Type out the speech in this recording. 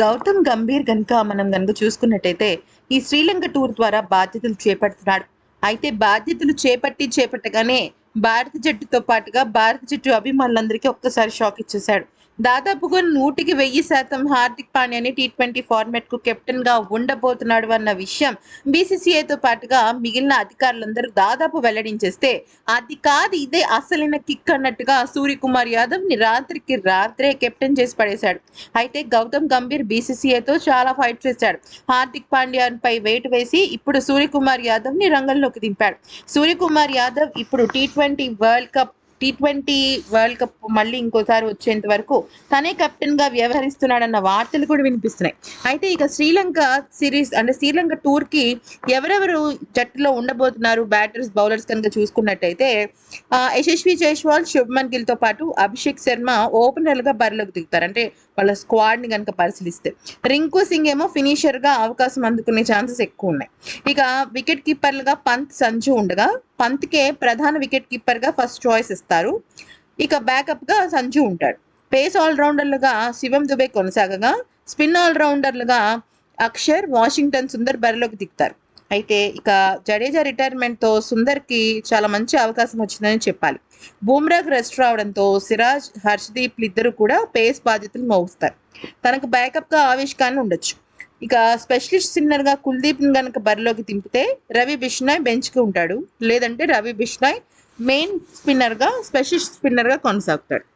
గౌతమ్ గంభీర్ కనుక మనం కనుక చూసుకున్నట్టయితే ఈ శ్రీలంక టూర్ ద్వారా బాధ్యతలు చేపడుతున్నాడు. అయితే బాధ్యతలు చేపట్టి చేపట్టగానే భారత జట్టుతో పాటుగా భారత జట్టు అభిమానులందరికీ ఒక్కసారి షాక్ ఇచ్చేశాడు. దాదాపుగా నూటికి వెయ్యి శాతం హార్దిక్ పాండ్యాని టీ ట్వంటీ ఫార్మాట్కు కెప్టెన్గా ఉండబోతున్నాడు అన్న విషయం బీసీసీఐతో పాటుగా మిగిలిన అధికారులందరూ దాదాపు వెల్లడించేస్తే అది కాదు ఇదే అసలైన కిక్ అన్నట్టుగా సూర్యకుమార్ యాదవ్ని రాత్రికి రాత్రే కెప్టెన్ చేసి పడేశాడు. అయితే గౌతమ్ గంభీర్ బీసీసీఐతో చాలా ఫైట్ చేశాడు. హార్దిక్ పాండ్యాన్ పై వెయిట్ వేసి ఇప్పుడు సూర్యకుమార్ యాదవ్ని రంగంలోకి దింపాడు. సూర్యకుమార్ యాదవ్ ఇప్పుడు T twenty world cup T twenty world cup మళ్ళీ ఇంకోసారి వచ్చేంత వరకు తనే కెప్టెన్గా వ్యవహరిస్తున్నాడన్న వార్తలు కూడా వినిపిస్తున్నాయి. అయితే ఇక శ్రీలంక సిరీస్ అంటే శ్రీలంక టూర్కి ఎవరెవరు జట్టులో ఉండబోతున్నారు బ్యాటర్స్ బౌలర్స్ కనుక చూసుకున్నట్టయితే యశస్వి జైస్వాల్ శుభ్మన్ గిల్తో పాటు అభిషేక్ శర్మ ఓపెనర్గా బరిలోకి దిగుతారు. అంటే వాళ్ళ స్క్వాడ్ని కనుక పరిశీలిస్తే. రింకు సింగ్ ఏమో ఫినిషర్గా అవకాశం అందుకునే ఛాన్సెస్ ఎక్కువ ఉన్నాయి. ఇక వికెట్ కీపర్లుగా పంత్ సంజు ఉండగా పంత్కే ప్రధాన వికెట్ కీపర్గా ఫస్ట్ చాయిస్ ఇస్తారు. ఇక బ్యాకప్గా సంజు ఉంటాడు. పేస్ ఆల్రౌండర్లుగా శివం దుబే కొనసాగగా స్పిన్ ఆల్రౌండర్లుగా అక్షర్ వాషింగ్టన్ సుందర్ బరిలోకి దిగుతారు. అయితే ఇక జడేజా రిటైర్మెంట్తో సుందర్కి చాలా మంచి అవకాశం వచ్చిందని చెప్పాలి. బూమ్రాకు రెస్ట్ రావడంతో సిరాజ్ హర్షదీప్ ఇద్దరు కూడా పేస్ బాధ్యతలు మోగుస్తారు తనకు బ్యాకప్గా ఖాన్ ఉండొచ్చు. ఇక స్పెషలిస్ట్ సిన్నర్గా కుల్దీప్ గనక బరిలోకి దింపితే రవి బిష్నాయ్ బెంచ్కి ఉంటాడు. లేదంటే రవి బిష్నాయ్ మెయిన్ స్పిన్నర్గా స్పెషలిస్ట్ స్పిన్నర్గా కొనసాగుతాడు.